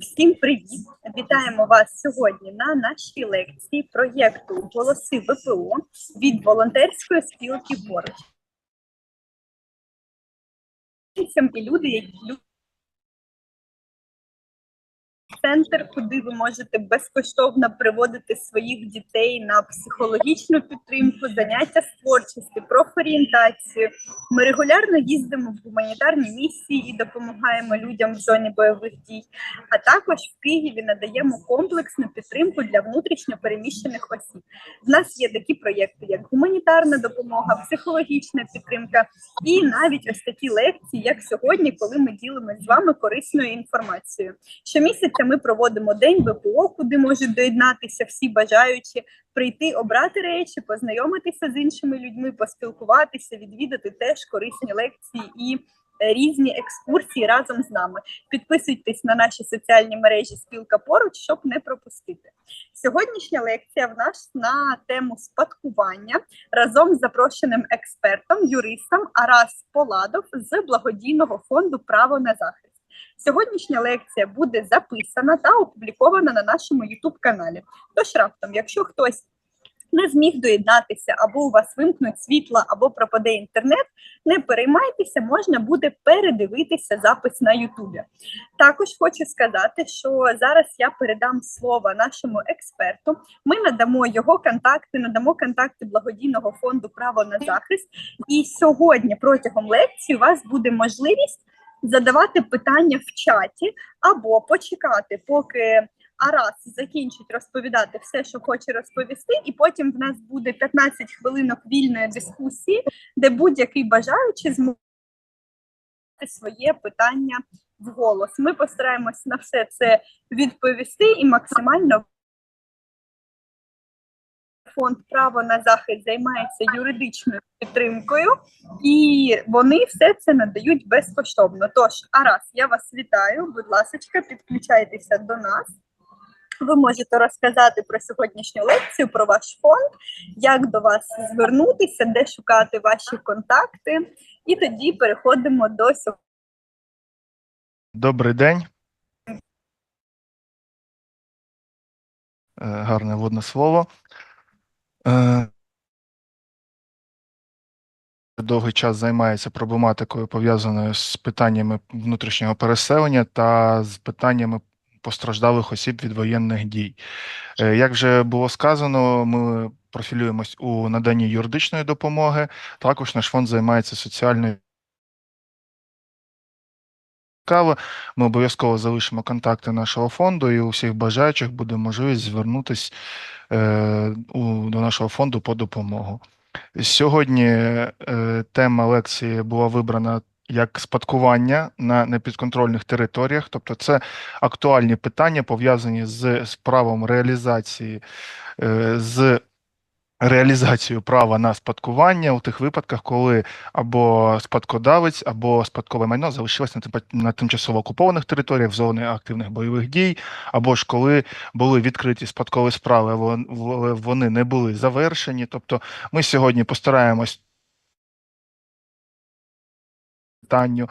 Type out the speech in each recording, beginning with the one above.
Всім привіт! Вітаємо вас сьогодні на нашій лекції проєкту Голоси ВПО від волонтерської спілки поруч. І люди, які центр, куди ви можете безкоштовно приводити своїх дітей на психологічну підтримку, заняття з творчості, профорієнтацію. Ми регулярно їздимо в гуманітарні місії і допомагаємо людям в зоні бойових дій. А також в Києві надаємо комплексну підтримку для внутрішньо переміщених осіб. В нас є такі проєкти, як гуманітарна допомога, психологічна підтримка і навіть ось такі лекції, як сьогодні, коли ми ділимося з вами корисною інформацією. Щомісяця ми проводимо день ВПО, куди можуть доєднатися всі бажаючі прийти, обрати речі, познайомитися з іншими людьми, поспілкуватися, відвідати теж корисні лекції і е, різні екскурсії разом з нами. Підписуйтесь на наші соціальні мережі Спілка поруч, щоб не пропустити. Сьогоднішня лекція в нас на тему спадкування разом з запрошеним експертом, юристом Арас Поладов з благодійного фонду Право на захист. Сьогоднішня лекція буде записана та опублікована на нашому youtube каналі. Тож раптом, якщо хтось не зміг доєднатися, або у вас вимкнуть світло, або пропаде інтернет, не переймайтеся, можна буде передивитися запис на Ютубі. Також хочу сказати, що зараз я передам слово нашому експерту. Ми надамо його контакти, надамо контакти благодійного фонду Право на захист. І сьогодні протягом лекції у вас буде можливість задавати питання в чаті або почекати, поки Арас закінчить розповідати все, що хоче розповісти, і потім в нас буде 15 хвилинок вільної дискусії, де будь-який бажаючий зможе своє питання вголос. Ми постараємось на все це відповісти і максимально. Фонд право на захист займається юридичною підтримкою, і вони все це надають безкоштовно. Тож, Арас, я вас вітаю. Будь ласка, підключайтеся до нас. Ви можете розказати про сьогоднішню лекцію, про ваш фонд, як до вас звернутися, де шукати ваші контакти, і тоді переходимо до сьогодні. Добрий день. Е, Гарне водне слово. Е, Довгий час займається проблематикою, пов'язаною з питаннями внутрішнього переселення та з питаннями постраждалих осіб від воєнних дій. Е, Як вже було сказано, ми профілюємось у наданні юридичної допомоги. Також наш фонд займається соціальною цікаво, ми обов'язково залишимо контакти нашого фонду, і у всіх бажаючих буде можливість звернутися е, до нашого фонду по допомогу. Сьогодні е, тема лекції була вибрана як спадкування на непідконтрольних територіях, тобто це актуальні питання, пов'язані з, з правом реалізації, е, з реалізацію права на спадкування у тих випадках, коли або спадкодавець, або спадкове майно залишилось на, тимчасово окупованих територіях в зоні активних бойових дій, або ж коли були відкриті спадкові справи, вони не були завершені. Тобто, ми сьогодні постараємось питанню.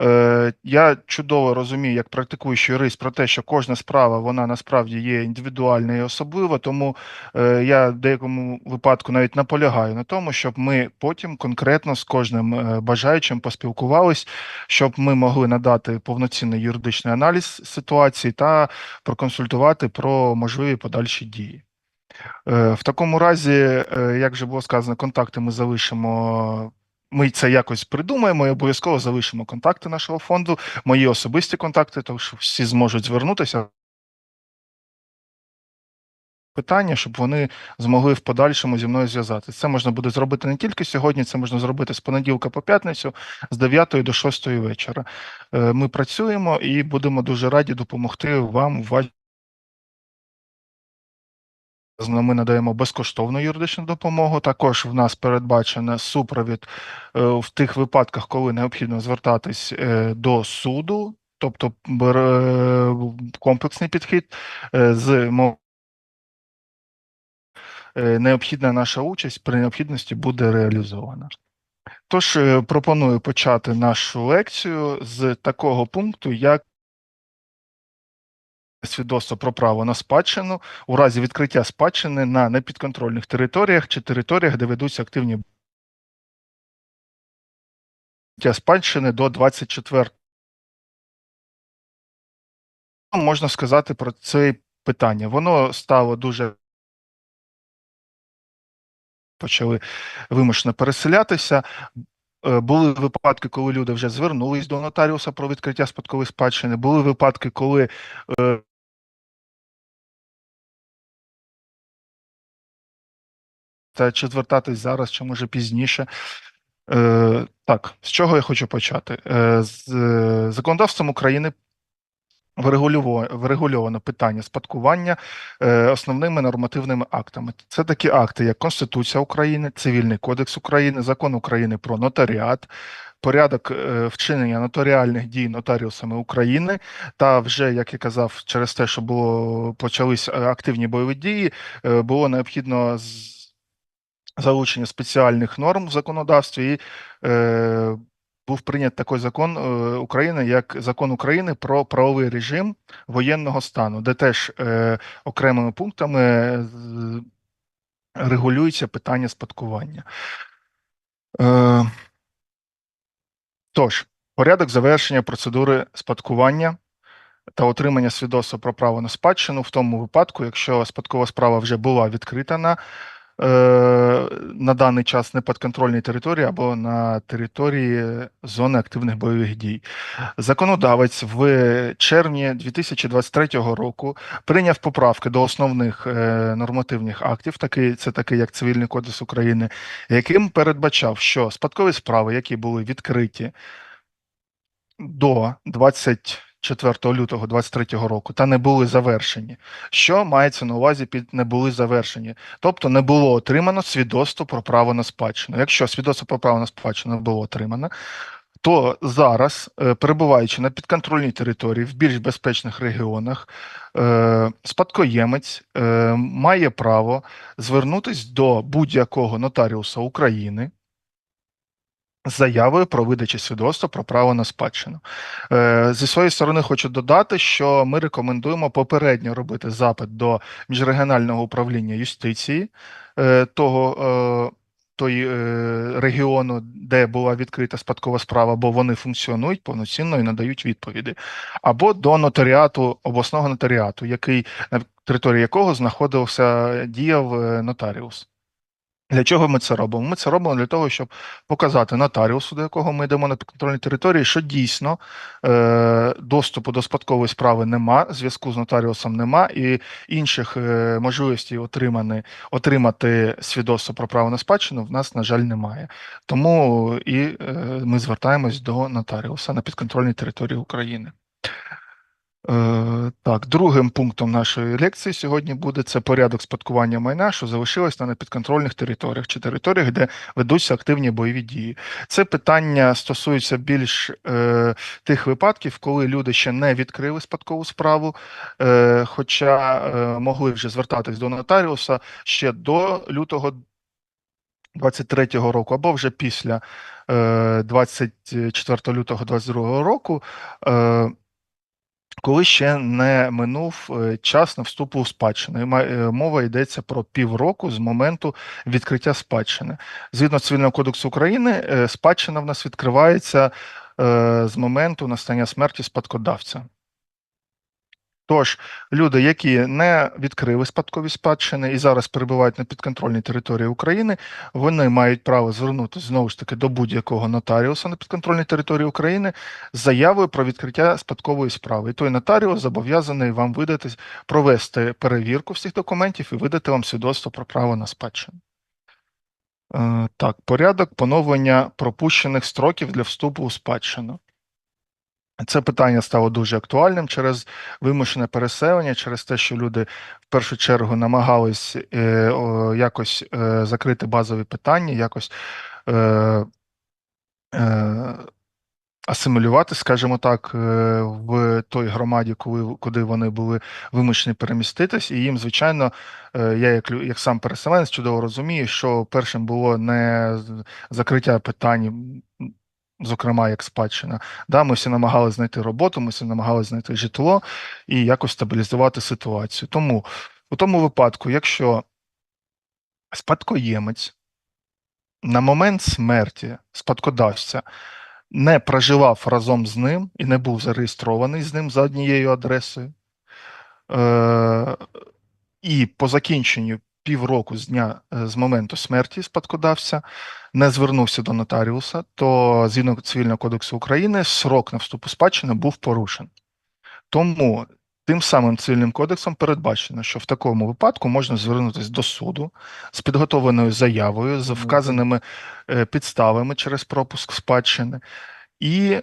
Е, я чудово розумію, як практикуючий юрист, про те, що кожна справа вона насправді є індивідуальна і особлива, тому е, я в деякому випадку навіть наполягаю на тому, щоб ми потім конкретно з кожним е, бажаючим поспілкувались, щоб ми могли надати повноцінний юридичний аналіз ситуації та проконсультувати про можливі подальші дії. В такому разі, як вже було сказано, контакти ми залишимо. Ми це якось придумаємо і обов'язково залишимо контакти нашого фонду, мої особисті контакти, тому що всі зможуть звернутися. Питання, щоб вони змогли в подальшому зі мною зв'язатися. Це можна буде зробити не тільки сьогодні, це можна зробити з понеділка по п'ятницю, з 9 до 6 вечора. Е, Ми працюємо і будемо дуже раді допомогти вам у вашій ми надаємо безкоштовну юридичну допомогу. Також в нас передбачено супровід е, в тих випадках, коли необхідно звертатись е, до суду, тобто комплексний підхід е, з е, необхідна наша участь при необхідності буде реалізована. Тож е, пропоную почати нашу лекцію з такого пункту, як свідоцтво про право на спадщину у разі відкриття спадщини на непідконтрольних територіях чи територіях, де ведуться активні спадщини до 24 можна сказати про це питання. Воно стало дуже почали вимушено переселятися. Е, Були випадки, коли люди вже звернулись до нотаріуса про відкриття спадкової спадщини. Були випадки, коли е, та чи звертатись зараз, чи може пізніше. Е, так, з чого я хочу почати? Е, з е, законодавством України врегульовано питання спадкування е, основними нормативними актами. Це такі акти, як Конституція України, Цивільний кодекс України, Закон України про нотаріат, порядок е, вчинення нотаріальних дій нотаріусами України, та вже, як я казав, через те, що було почались е, активні бойові дії, було необхідно залучення спеціальних норм в законодавстві і був прийнят такий закон е, України, як закон України про правовий режим воєнного стану, де теж е, окремими пунктами регулюється питання спадкування. Е, тож, порядок завершення процедури спадкування та отримання свідоцтва про право на спадщину в тому випадку, якщо спадкова справа вже була відкрита на, е, на даний час на підконтрольній території або на території зони активних бойових дій. Законодавець в червні 2023 року прийняв поправки до основних е, нормативних актів, такий, це такий як Цивільний кодекс України, яким передбачав, що спадкові справи, які були відкриті до 24 лютого 2023 року та не були завершені. Що мається на увазі під не були завершені? Тобто не було отримано свідоцтво про право на спадщину. Якщо свідоцтво про право на спадщину було отримано, то зараз, е, перебуваючи на підконтрольній території в більш безпечних регіонах, е, спадкоємець е, має право звернутися до будь-якого нотаріуса України заявою про видачу свідоцтва про право на спадщину. Е, Зі своєї сторони хочу додати, що ми рекомендуємо попередньо робити запит до міжрегіонального управління юстиції е, того. е, Той регіону, де була відкрита спадкова справа, бо вони функціонують повноцінно і надають відповіді, або до нотаріату обласного нотаріату, який на території якого знаходився діяв нотаріус. Для чого ми це робимо? Ми це робимо для того, щоб показати нотаріусу, до якого ми йдемо на підконтрольній території, що дійсно е, доступу до спадкової справи нема, зв'язку з нотаріусом нема, і інших е, можливостей отримати, отримати свідоцтво про право на спадщину в нас, на жаль, немає. Тому і е, ми звертаємось до нотаріуса на підконтрольній території України. Е, Так, другим пунктом нашої лекції сьогодні буде це порядок спадкування майна, що залишилось на непідконтрольних територіях чи територіях, де ведуться активні бойові дії. Це питання стосується більш е, тих випадків, коли люди ще не відкрили спадкову справу, е, хоча е, могли вже звертатись до нотаріуса ще до лютого 23-го року, або вже після е, 24 лютого 22 року. Е, коли ще не минув е, час на вступу у спадщину. Е, Мова йдеться про півроку з моменту відкриття спадщини. Згідно Цивільного кодексу України, е, спадщина в нас відкривається з моменту настання смерті спадкодавця. Тож, люди, які не відкрили спадкові спадщини і зараз перебувають на підконтрольній території України, вони мають право звернутися знову ж таки до будь-якого нотаріуса на підконтрольній території України з заявою про відкриття спадкової справи. І той нотаріус зобов'язаний вам видати, провести перевірку всіх документів і видати вам свідоцтво про право на спадщину. Е, Так, порядок поновлення пропущених строків для вступу у спадщину. Це питання стало дуже актуальним через вимушене переселення, через те, що люди в першу чергу намагались е, о, якось е, закрити базові питання, якось е, е, асимілювати, скажімо так, е, в той громаді, коли, куди вони були вимушені переміститись, і їм, звичайно, е, я як, як сам переселенець чудово розумію, що першим було не закриття питань зокрема як спадщина. Да, ми всі намагалися знайти роботу, ми всі намагалися знайти житло і якось стабілізувати ситуацію. Тому у тому випадку, якщо спадкоємець на момент смерті спадкодавця не проживав разом з ним і не був зареєстрований з ним за однією адресою, е- і по закінченню півроку з дня е, з моменту смерті спадкодавця не звернувся до нотаріуса, то згідно Цивільного кодексу України срок на вступ у спадщину був порушений. Тому тим самим цивільним кодексом передбачено, що в такому випадку можна звернутися до суду з підготовленою заявою, з вказаними е, підставами через пропуск спадщини, і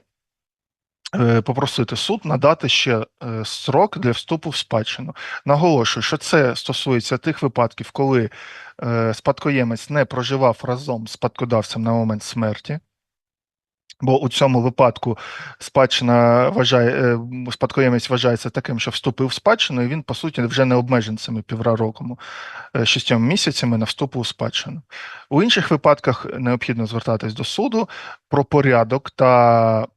попросити суд надати ще е, срок для вступу в спадщину. Наголошую, що це стосується тих випадків, коли е, спадкоємець не проживав разом з спадкодавцем на момент смерті. Бо у цьому випадку спадщина вважає, е, спадкоємець вважається таким, що вступив в спадщину, і він, по суті, вже не обмежений цими півтора роком, е, шістьом місяцями на вступу у спадщину. У інших випадках необхідно звертатись до суду про порядок та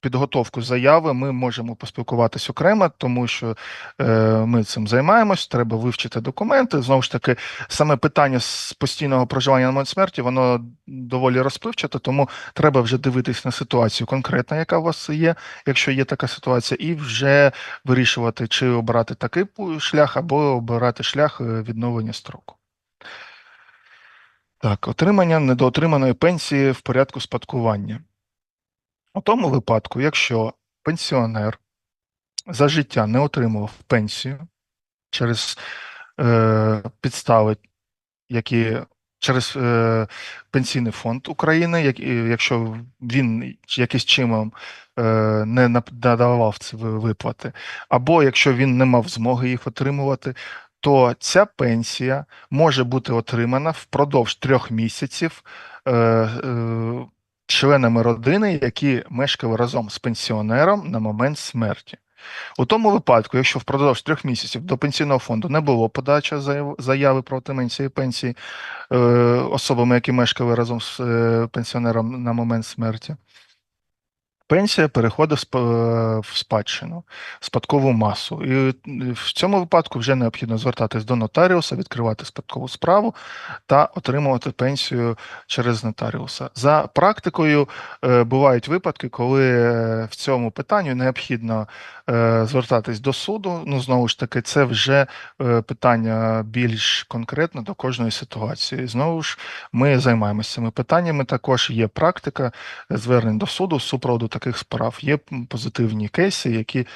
підготовку заяви. Ми можемо поспілкуватись окремо, тому що е, ми цим займаємось. Треба вивчити документи. Знову ж таки, саме питання з постійного проживання на момент смерті, воно доволі розпливчате, тому треба вже дивитись на ситуацію конкретно, яка у вас є, якщо є така ситуація, і вже вирішувати, чи обирати такий шлях, або обирати шлях е, відновлення строку. Так, отримання недоотриманої пенсії в порядку спадкування. У тому випадку, якщо пенсіонер за життя не отримував пенсію через е, підстави, які через е, Пенсійний фонд України, як, якщо він якийсь чином е, не надавав ці виплати, або якщо він не мав змоги їх отримувати, то ця пенсія може бути отримана впродовж трьох місяців е, е, членами родини, які мешкали разом з пенсіонером на момент смерті. У тому випадку, якщо впродовж трьох місяців до пенсійного фонду не було подачі заяви про отримання пенсії е, особами, які мешкали разом з е, пенсіонером на момент смерті, пенсія переходить е, в спадщину, спадкову масу. І е, в цьому випадку вже необхідно звертатись до нотаріуса, відкривати спадкову справу та отримувати пенсію через нотаріуса. За практикою е, бувають випадки, коли в цьому питанні необхідно звертатись до суду. Ну, знову ж таки, це вже питання більш конкретно до кожної ситуації. Знову ж, ми займаємося цими питаннями. Також є практика звернень до суду з супроводу таких справ. Є позитивні кейси, які.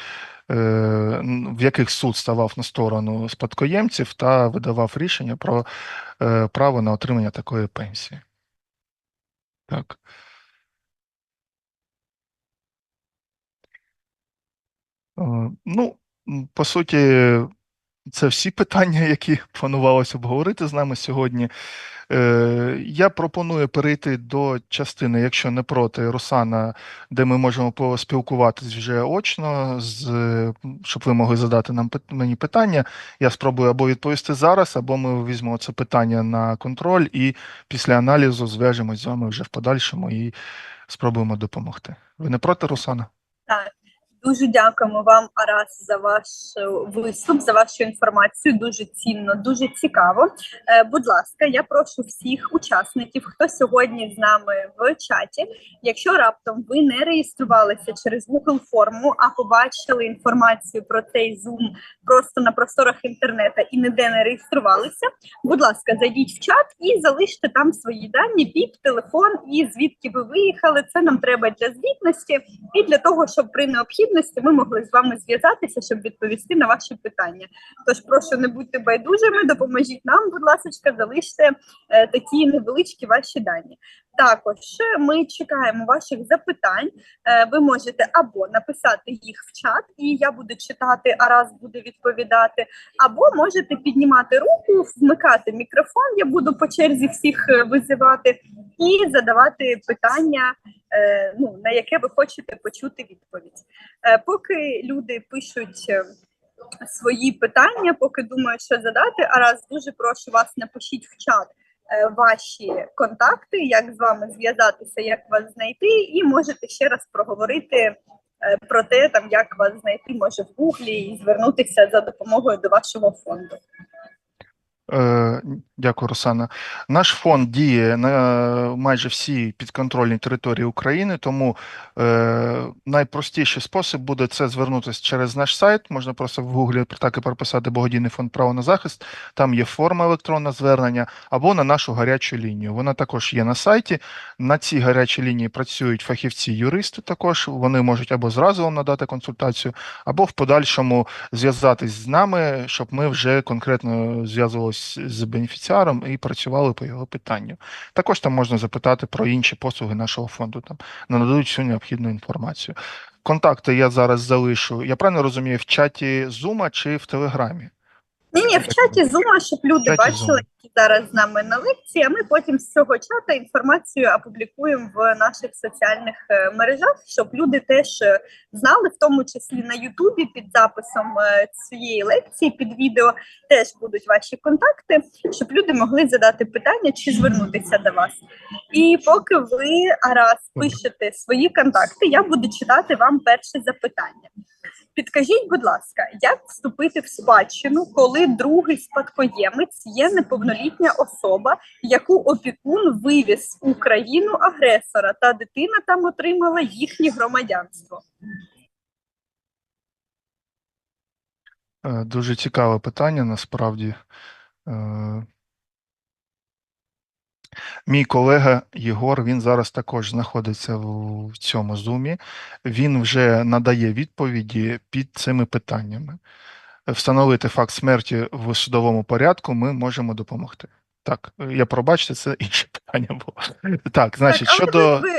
е, В яких суд ставав на сторону спадкоємців та видавав рішення про е, право на отримання такої пенсії. Так. Е, Ну, по суті, це всі питання, які планувалося обговорити з нами сьогодні. Е, Я пропоную перейти до частини, якщо не проти, Русана, де ми можемо поспілкуватись вже очно, з, щоб ви могли задати нам мені питання. Я спробую або відповісти зараз, або ми візьмемо це питання на контроль і після аналізу зв'яжемось з вами вже в подальшому і спробуємо допомогти. Ви не проти, Русана? Так, дуже дякуємо вам, Арас, за ваш е, виступ, за вашу інформацію. Дуже цінно, дуже цікаво. Е, Будь ласка, я прошу всіх учасників, хто сьогодні з нами в чаті. Якщо раптом ви не реєструвалися через Google форму, а побачили інформацію про цей Zoom просто на просторах інтернету і ніде не реєструвалися, будь ласка, зайдіть в чат і залиште там свої дані, піп, телефон і звідки ви виїхали. Це нам треба для звітності і для того, щоб при необхідності ми могли з вами зв'язатися, щоб відповісти на ваші питання. Тож прошу не будьте байдужими, допоможіть нам, будь ласка, залиште е, такі невеличкі ваші дані. Також ми чекаємо ваших запитань. Е, Ви можете або написати їх в чат, і я буду читати, а раз буде відповідати, або можете піднімати руку, вмикати мікрофон. Я буду по черзі всіх е, визивати і задавати питання, ну на яке ви хочете почути відповідь. Е, Поки люди пишуть. е, Свої питання, поки думаю, що задати. А раз дуже прошу вас, напишіть в чат, е, ваші контакти, як з вами зв'язатися, як вас знайти, і можете ще раз проговорити е, про те, там як вас знайти, може в гуглі і звернутися за допомогою до вашого фонду. Е, Дякую, Росана. Наш фонд діє на майже всій підконтрольній території України, тому е, найпростіший спосіб буде це звернутися через наш сайт. Можна просто в Гуглі так і прописати Благодійний фонд право на захист. Там є форма електронного звернення або на нашу гарячу лінію. Вона також є на сайті. На цій гарячій лінії працюють фахівці-юристи. Також вони можуть або зразу вам надати консультацію, або в подальшому зв'язатись з нами, щоб ми вже конкретно зв'язувалися з бенефіціаром і працювали по його питанню. Також там можна запитати про інші послуги нашого фонду. Там нададуть всю необхідну інформацію. Контакти я зараз залишу. Я правильно розумію, в чаті Zoom чи в Телеграмі? Ні, ні, в чаті Зума, щоб люди чаті бачили. Які зараз з нами на лекції. А ми потім з цього чата інформацію опублікуємо в наших соціальних е, мережах, щоб люди теж е, знали, в тому числі на Ютубі під записом е, цієї лекції, під відео теж будуть ваші контакти, щоб люди могли задати питання чи звернутися до вас. І поки ви раз пишете свої контакти, я буду читати вам перше запитання. Підкажіть, будь ласка, як вступити в спадщину, коли другий спадкоємець є неповнолітня особа, яку опікун вивіз в Україну агресора, та дитина там отримала їхнє громадянство? Е, Дуже цікаве питання насправді. Е, Мій колега Єгор, він зараз також знаходиться в цьому зумі. Він вже надає відповіді під цими питаннями. Встановити факт смерті в судовому порядку ми можемо допомогти. Так, я пробачте, це інше питання було. Так, значить, так, щодо. ви,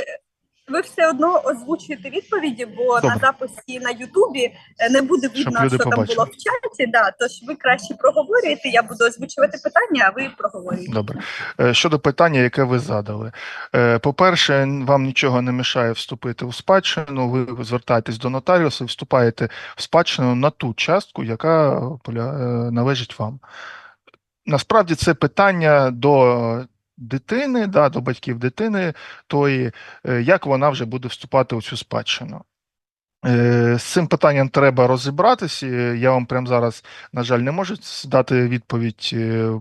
ви, все одно озвучуєте відповіді, бо Добре. на записі на Ютубі е, не буде видно, що там побачили. було в чаті. Да, тож ви краще проговорюєте. Я буду озвучувати питання, а ви проговорюєте. Добре. Е, Щодо питання, яке ви задали. Е, По-перше, вам нічого не мішає вступити в спадщину. Ви звертаєтесь до нотаріуса і вступаєте в спадщину на ту частку, яка належить вам. Насправді це питання до дитини, да, до батьків дитини, тої, е, як вона вже буде вступати у цю спадщину. Е, З цим питанням треба розібратися. Я вам прямо зараз, на жаль, не можу дати відповідь е,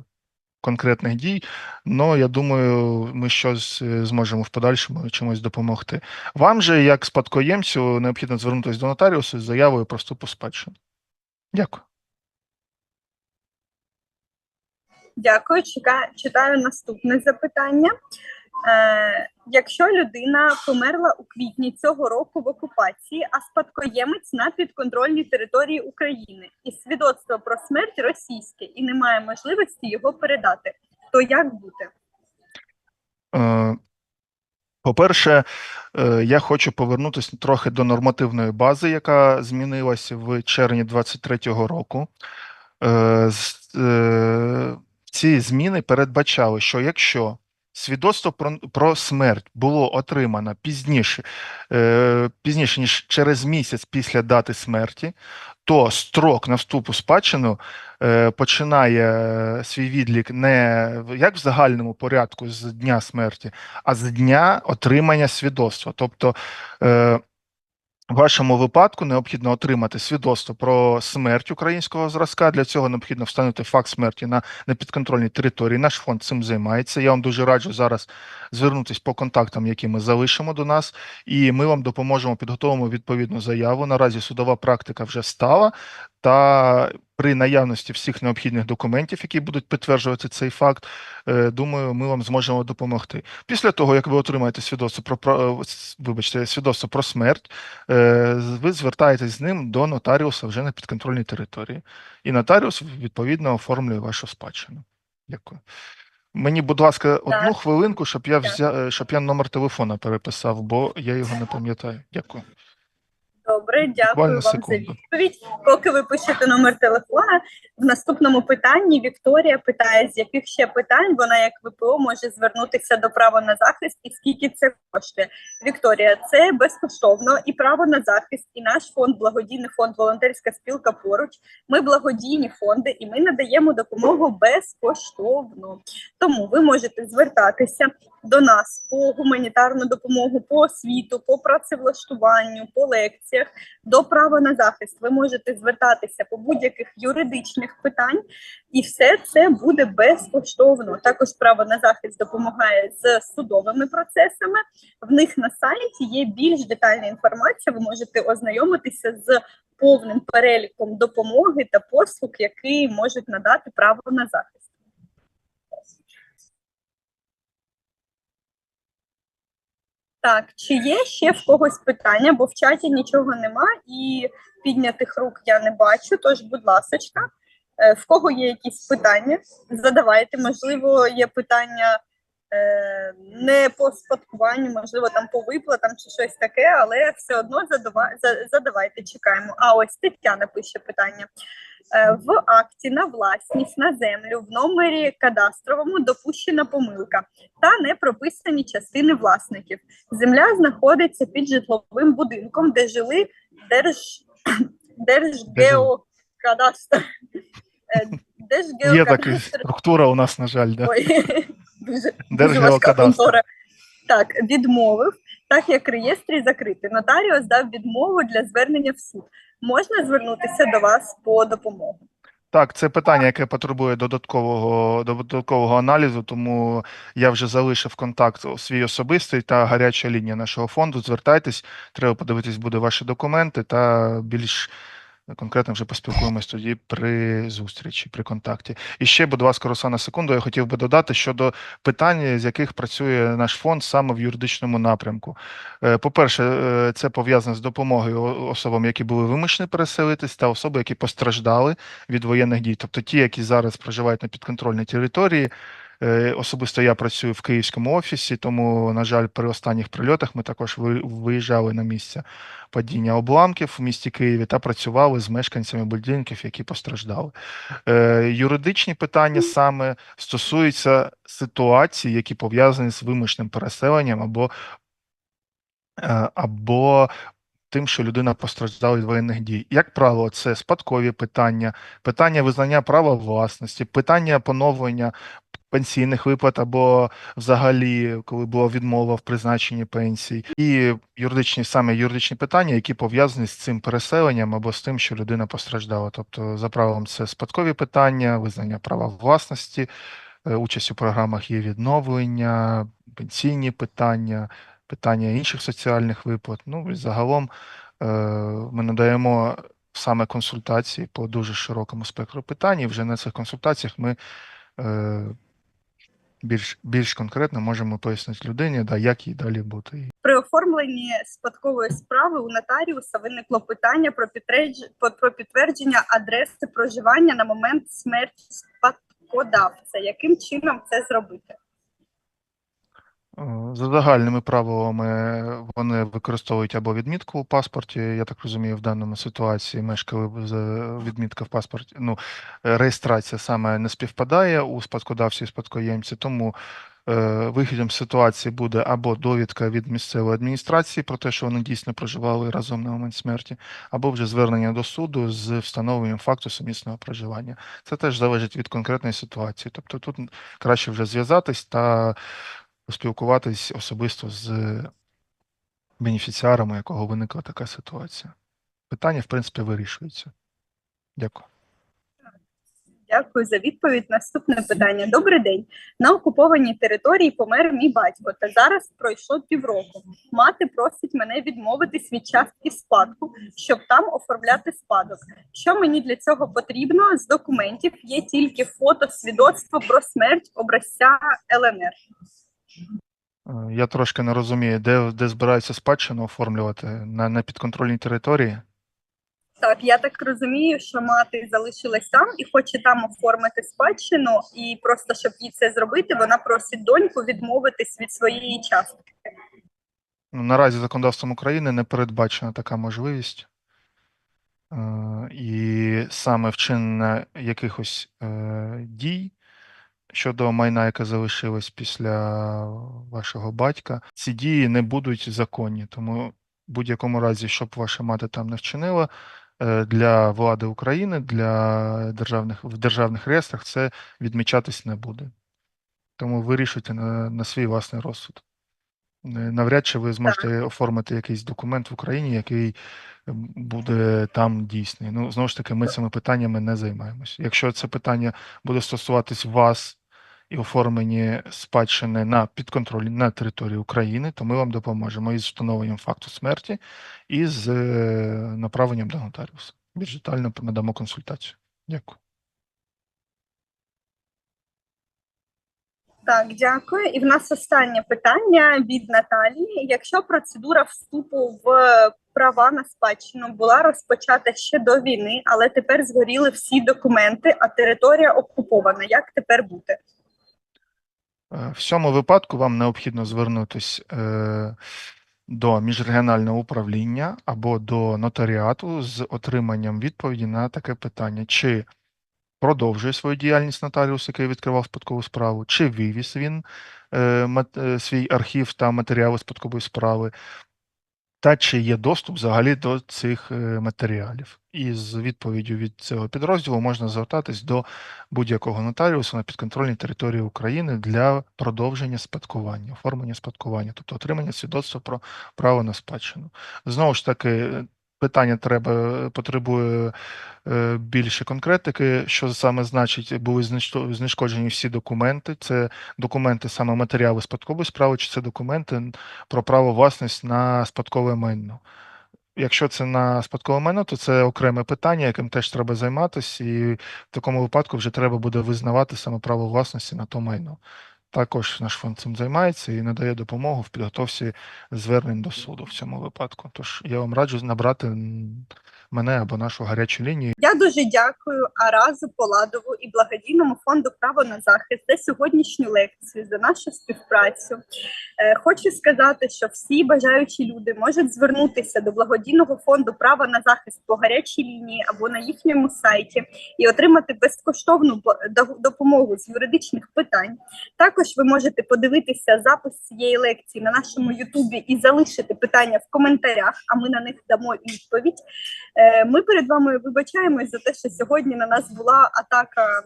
конкретних дій, але я думаю, ми щось зможемо в подальшому чимось допомогти. Вам же, як спадкоємцю, необхідно звернутися до нотаріусу з заявою про вступ у спадщину. Дякую. Дякую. Чека- читаю наступне запитання. Е, якщо людина померла у квітні цього року в окупації, а спадкоємець на підконтрольній території України і свідоцтво про смерть російське, і немає можливості його передати, то як бути? Е, По-перше, е, я хочу повернутися трохи до нормативної бази, яка змінилася в червні 2023 року. Е, Ці зміни передбачали, що якщо свідоцтво про, про смерть було отримано пізніше, е, пізніше, ніж через місяць після дати смерті, то строк на вступ у спадщину е, починає е, свій відлік не як в загальному порядку з дня смерті, а з дня отримання свідоцтва. Тобто е, в вашому випадку необхідно отримати свідоцтво про смерть українського зразка. Для цього необхідно встановити факт смерті на непідконтрольній території. Наш фонд цим займається. Я вам дуже раджу зараз звернутися по контактам, які ми залишимо до нас, і ми вам допоможемо підготовимо відповідну заяву. Наразі судова практика вже стала. Та при наявності всіх необхідних документів, які будуть підтверджувати цей факт, е, думаю, ми вам зможемо допомогти. Після того, як ви отримаєте свідоцтво про, про е, вибачте, свідоцтво про смерть, е, ви звертаєтесь з ним до нотаріуса вже на підконтрольній території. І нотаріус відповідно оформлює вашу спадщину. Дякую. Мені, будь ласка, одну хвилинку, щоб я Так. взя... е, щоб я номер телефона переписав, бо я його не пам'ятаю. Дякую. Добре, дякую Буквально вам за відповідь. Поки ви пишете номер телефона, в наступному питанні Вікторія питає, з яких ще питань вона як ВПО може звернутися до права на захист і скільки це коштує. Вікторія, це безкоштовно і право на захист, і наш фонд, благодійний фонд, волонтерська спілка поруч. Ми благодійні фонди, і ми надаємо допомогу безкоштовно. Тому ви можете звертатися до нас по гуманітарну допомогу, по освіту, по працевлаштуванню, по лекціях до права на захист. Ви можете звертатися по будь-яких юридичних питань, і все це буде безкоштовно. Також право на захист допомагає з судовими процесами. В них на сайті є більш детальна інформація. Ви можете ознайомитися з повним переліком допомоги та послуг, які можуть надати право на захист. Так, чи є ще в когось питання, бо в чаті нічого нема і піднятих рук я не бачу. Тож, будь ласочка, е, в кого є якісь питання, задавайте. Можливо, є питання е, не по спадкуванню, можливо, там по виплатам чи щось таке, але все одно задава- задавайте, чекаємо. А ось Тетяна пише питання. Е, В акті на власність на землю в номері кадастровому допущена помилка та не прописані частини власників. Земля знаходиться під житловим будинком, де жили держ... Держгеокадастр. Е, Є така структура у нас, на жаль, да. Ой, дуже, Держгеокадастр. Так, відмовив, так як реєстрі закритий. Нотаріус дав відмову для звернення в суд. Можна звернутися до вас по допомогу. Так, це питання, яке потребує додаткового додаткового аналізу, тому я вже залишив контакт свій особистий та гаряча лінія нашого фонду. Звертайтесь, треба подивитись буде ваші документи та більш конкретно вже поспілкуємось тоді при зустрічі, при контакті. І ще, будь ласка, Руслана, секунду, я хотів би додати щодо питань, з яких працює наш фонд саме в юридичному напрямку. Е, По-перше, е, це пов'язано з допомогою особам, які були вимушені переселитись, та особи, які постраждали від воєнних дій, тобто ті, які зараз проживають на підконтрольній території. Е, Особисто я працюю в київському офісі, тому, на жаль, при останніх прильотах ми також виїжджали на місце падіння обламків в місті Києві та працювали з мешканцями будинків, які постраждали. Е, Юридичні питання саме стосуються ситуацій, які пов'язані з вимушеним переселенням або, е, або тим, що людина постраждала від воєнних дій. Як правило, це спадкові питання, питання визнання права власності, питання поновлення пенсійних виплат або взагалі, коли була відмова в призначенні пенсій, і юридичні саме юридичні питання, які пов'язані з цим переселенням або з тим, що людина постраждала. Тобто, за правилом, це спадкові питання, визнання права власності, е, участь у програмах є відновлення, пенсійні питання, питання інших соціальних виплат. Ну і загалом е, ми надаємо саме консультації по дуже широкому спектру питань. І вже на цих консультаціях ми е, більш, більш конкретно можемо пояснити людині, да, як їй далі бути. При оформленні спадкової справи у нотаріуса виникло питання про про підтвердження адреси проживання на момент смерті спадкодавця. Яким чином це зробити? Е, За загальними правилами вони використовують або відмітку у паспорті. Я так розумію, в даному ситуації мешкали відмітка в паспорті. Ну, е, реєстрація саме не співпадає у спадкодавці і спадкоємці, тому е, виходом з ситуації буде або довідка від місцевої адміністрації про те, що вони дійсно проживали разом на момент смерті, або вже звернення до суду з встановленням факту сумісного проживання. Це теж залежить від конкретної ситуації. Тобто тут краще вже зв'язатись та поспілкуватись особисто з бенефіціаром, у якого виникла така ситуація. Питання, в принципі, вирішується. Дякую. Дякую за відповідь. Наступне питання. Добрий день. На окупованій території помер мій батько, та зараз пройшло півроку. Мати просить мене відмовитись від частки спадку, щоб там оформляти спадок. Що мені для цього потрібно? З документів є тільки фото, свідоцтво про смерть образця ЛНР. Я трошки не розумію, де, де збираються спадщину оформлювати на, на підконтрольній території. Так, я так розумію, що мати залишилась там і хоче там оформити спадщину, і просто щоб їй це зробити, вона просить доньку відмовитись від своєї частки. Ну, Наразі законодавством України не передбачена така можливість. Е, І саме вчинення якихось е, дій щодо майна, яке залишилось після вашого батька, ці дії не будуть законні. Тому в будь-якому разі, щоб ваша мати там не вчинила, е, для влади України, для державних в державних реєстрах це відмічатись не буде. Тому вирішуйте на, на свій власний розсуд. Е, Навряд чи ви зможете оформити якийсь документ в Україні, який буде там дійсний. Ну, знову ж таки, ми цими питаннями не займаємося. Якщо це питання буде стосуватись вас і оформлені спадщини на підконтролі на території України, то ми вам допоможемо із встановленням факту смерті і з е, направленням до нотаріуса. Більш детально надамо консультацію. Дякую. Так, дякую. І в нас останнє питання від Наталії. Якщо процедура вступу в права на спадщину була розпочата ще до війни, але тепер згоріли всі документи, а територія окупована. Як тепер бути? Е, В цьому випадку вам необхідно звернутись е, до міжрегіонального управління або до нотаріату з отриманням відповіді на таке питання, чи продовжує свою діяльність нотаріус, який відкривав спадкову справу, чи вивіз він е, свій архів та матеріали спадкової справи, та чи є доступ взагалі до цих матеріалів. І з відповіддю від цього підрозділу можна звертатись до будь-якого нотаріуса на підконтрольній території України для продовження спадкування, оформлення спадкування, тобто отримання свідоцтва про право на спадщину. Знову ж таки, питання треба потребує е, більше конкретики, що саме значить, були знешкоджені всі документи. Це документи саме матеріали спадкової справи, чи це документи про право власність на спадкове майно. Якщо це на спадкове майно, то це окреме питання, яким теж треба займатися, і в такому випадку вже треба буде визнавати саме право власності на то майно. Також наш фонд цим займається і надає допомогу в підготовці звернень до суду в цьому випадку. Тож я вам раджу набрати мене або нашу гарячу лінію. Я дуже дякую Аразу Поладову і благодійному фонду Право на захист за сьогоднішню лекцію, за нашу співпрацю. Е, Хочу сказати, що всі бажаючі люди можуть звернутися до благодійного фонду Право на захист по гарячій лінії або на їхньому сайті і отримати безкоштовну допомогу з юридичних питань. Також ви можете подивитися запис цієї лекції на нашому Ютубі і залишити питання в коментарях, а ми на них дамо відповідь. Е, Ми перед вами вибачаємось за те, що сьогодні на нас була атака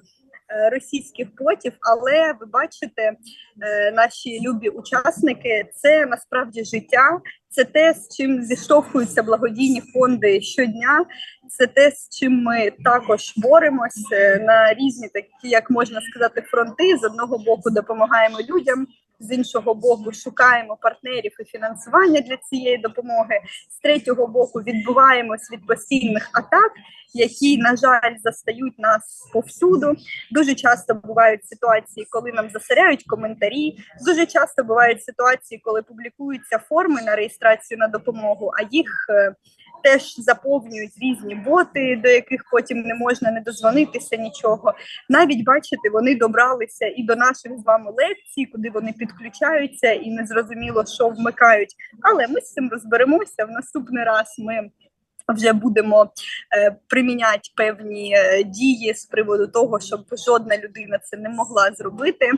російських ботів, але ви бачите, е, наші любі учасники, це насправді життя, це те, з чим зіштовхуються благодійні фонди щодня. Це те, з чим ми також боремось е, на різні такі, як можна сказати, фронти. З одного боку допомагаємо людям, з іншого боку, шукаємо партнерів і фінансування для цієї допомоги. З третього боку, відбуваємось від постійних атак, які, на жаль, застають нас повсюду. Дуже часто бувають ситуації, коли нам засоряють коментарі. Дуже часто бувають ситуації, коли публікуються форми на реєстрацію на допомогу, а їх е, теж заповнюють різні боти, до яких потім не можна не дозвонитися нічого. Навіть бачите, вони добралися і до наших з вами лекцій, куди вони підключаються, і не зрозуміло, що вмикають. Але ми з цим розберемося. В наступний раз ми вже будемо е, приміняти певні е, дії з приводу того, щоб жодна людина це не могла зробити.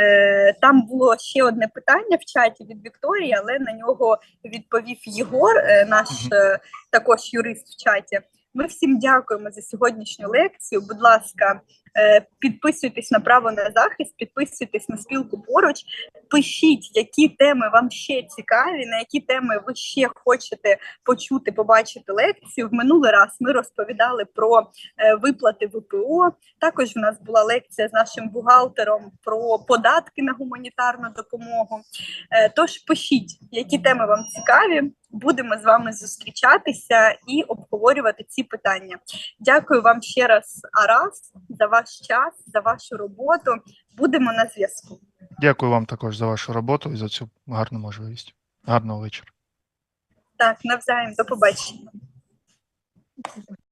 Е, там було ще одне питання в чаті від Вікторії, але на нього відповів Єгор, е, наш е, також юрист в чаті. Ми всім дякуємо за сьогоднішню лекцію. Будь ласка, підписуйтесь на право на захист, підписуйтесь на спілку поруч. Пишіть, які теми вам ще цікаві, на які теми ви ще хочете почути, побачити лекцію. В минулий раз ми розповідали про е, виплати ВПО. Також в нас була лекція з нашим бухгалтером про податки на гуманітарну допомогу. Е, Тож пишіть, які теми вам цікаві. Будемо з вами зустрічатися і обговорювати ці питання. Дякую вам ще раз, Арас, за ваш час, за вашу роботу. Будемо на зв'язку. Дякую вам також за вашу роботу і за цю гарну можливість. Гарного вечора. Так, навзаєм, до побачення.